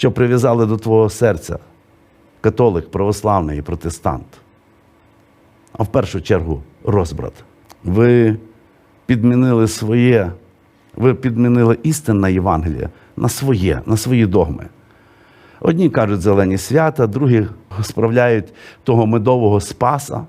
що прив'язали до твого серця католик, православний і протестант. А в першу чергу розбрат. Ви підмінили своє, ви підмінили істинне Євангеліє на своє, на свої догми. Одні кажуть зелені свята, другі справляють того медового спаса.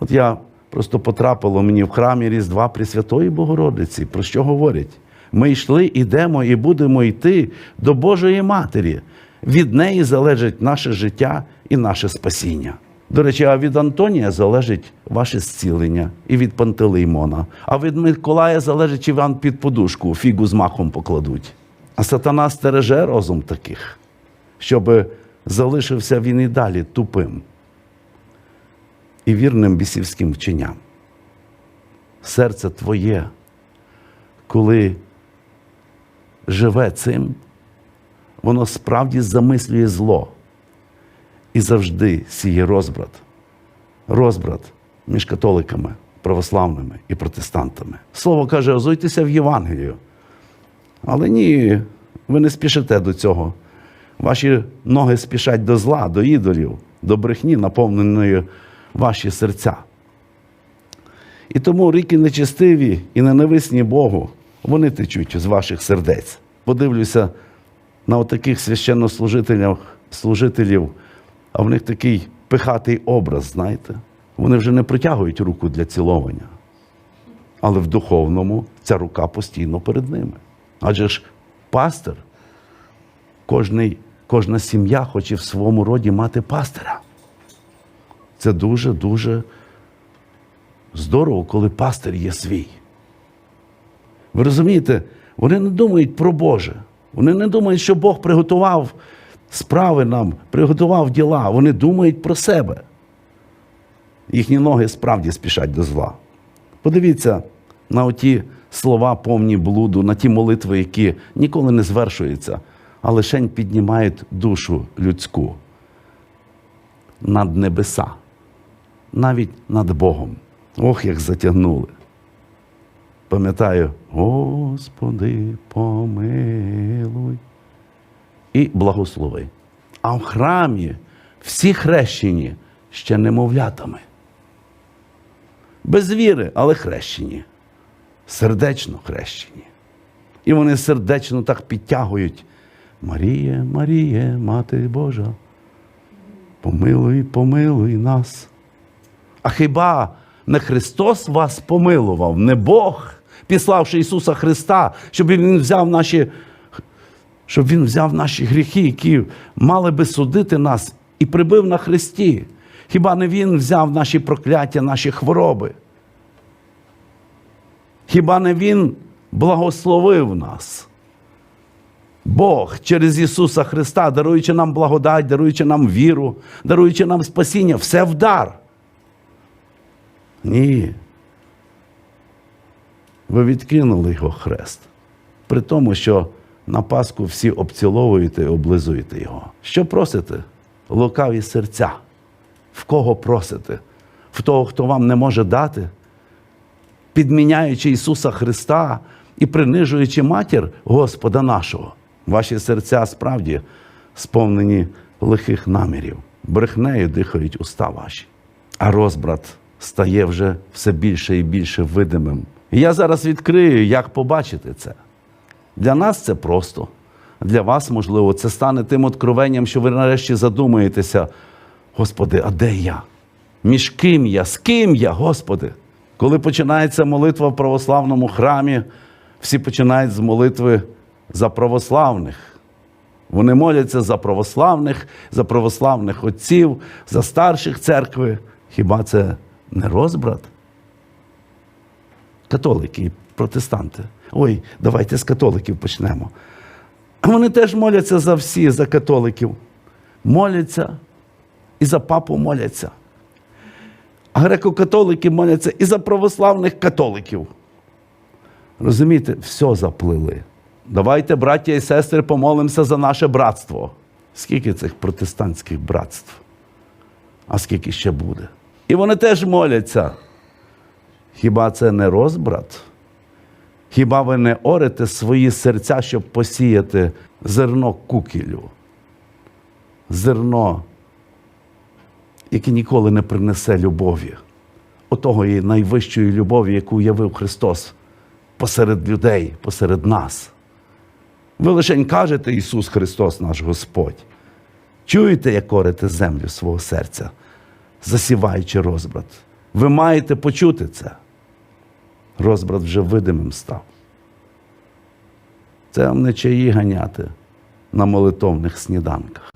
От я просто потрапило мені в храмі Різдва Пресвятої Богородиці. Про що говорять? Ми йшли, ідемо і будемо йти до Божої Матері. Від неї залежить наше життя і наше спасіння. До речі, а від Антонія залежить ваше зцілення і від Пантелеймона. А від Миколая залежить, чи вам під подушку фігу з махом покладуть. А сатана стереже розум таких, щоб залишився він і далі тупим і вірним бісівським вченням. Серце твоє, коли живе цим, воно справді замислює зло і завжди сіє розбрат. Розбрат між католиками, православними і протестантами. Слово каже, озуйтеся в Євангелію. Але ні, ви не спішите до цього. Ваші ноги спішать до зла, до ідолів, до брехні, наповненої ваші серця. І тому ріки нечестиві і ненависні Богу, вони течуть з ваших сердець. Подивлюся на отаких священнослужителів, служителів, а в них такий пихатий образ, знаєте. Вони вже не протягують руку для ціловання. Але в духовному ця рука постійно перед ними. Адже ж пастир, кожний, кожна сім'я хоче в своєму роді мати пастира. Це дуже-дуже здорово, коли пастир є свій. Ви розумієте, вони не думають про Боже. Вони не думають, що Бог приготував справи нам, приготував діла. Вони думають про себе. Їхні ноги справді спішать до зла. Подивіться на оті слова повні блуду, на ті молитви, які ніколи не звершуються, а лишень піднімають душу людську над небеса, навіть над Богом. Ох, як затягнули. Пам'ятаю, Господи, помилуй і благослови. А в храмі всі хрещені ще немовлятами. Без віри, але хрещені. Сердечно хрещені. І вони сердечно так підтягують. Маріє, Маріє, Мати Божа, помилуй, помилуй нас. А хіба не Христос вас помилував, не Бог, піславши Ісуса Христа, щоб Він взяв наші, щоб Він взяв наші гріхи, які мали би судити нас, і прибив на Христі. Хіба не Він взяв наші прокляття, наші хвороби? Хіба не Він благословив нас? Бог через Ісуса Христа, даруючи нам благодать, даруючи нам віру, даруючи нам спасіння, все в дар. Ні. Ви відкинули його хрест. При тому, що на Пасху всі обціловуєте і облизуєте його. Що просите? Лукаві серця. В кого просите? В того, хто вам не може дати? Підміняючи Ісуса Христа і принижуючи матір Господа нашого. Ваші серця справді сповнені лихих намірів. Брехнею дихають уста ваші. А розбрат стає вже все більше і більше видимим. Я зараз відкрию, як побачити це. Для нас це просто. Для вас, можливо, це стане тим откровенням, що ви нарешті задумаєтеся, Господи, а де я? Між ким я? З ким я, Господи? Коли починається молитва в православному храмі, всі починають з молитви за православних. Вони моляться за православних, за православних отців, за старших церкви. Хіба це не розбрат? Католики і протестанти. Ой, давайте з католиків почнемо. Вони теж моляться за всі, за католиків. Моляться і за папу моляться. А греко-католики моляться і за православних католиків. Розумієте, все заплили. Давайте, браття і сестри, помолимося за наше братство. Скільки цих протестантських братств? А скільки ще буде? І вони теж моляться. Хіба це не розбрат? Хіба ви не орете свої серця, щоб посіяти зерно кукілю, зерно, яке ніколи не принесе любові, отогої найвищої любові, яку явив Христос посеред людей, посеред нас. Ви лише кажете Ісус Христос, наш Господь. Чуєте, як корите землю свого серця, засіваючи розбрат. Ви маєте почути це. Розбрат вже видимим став. Це вам не чаї ганяти на молитовних сніданках.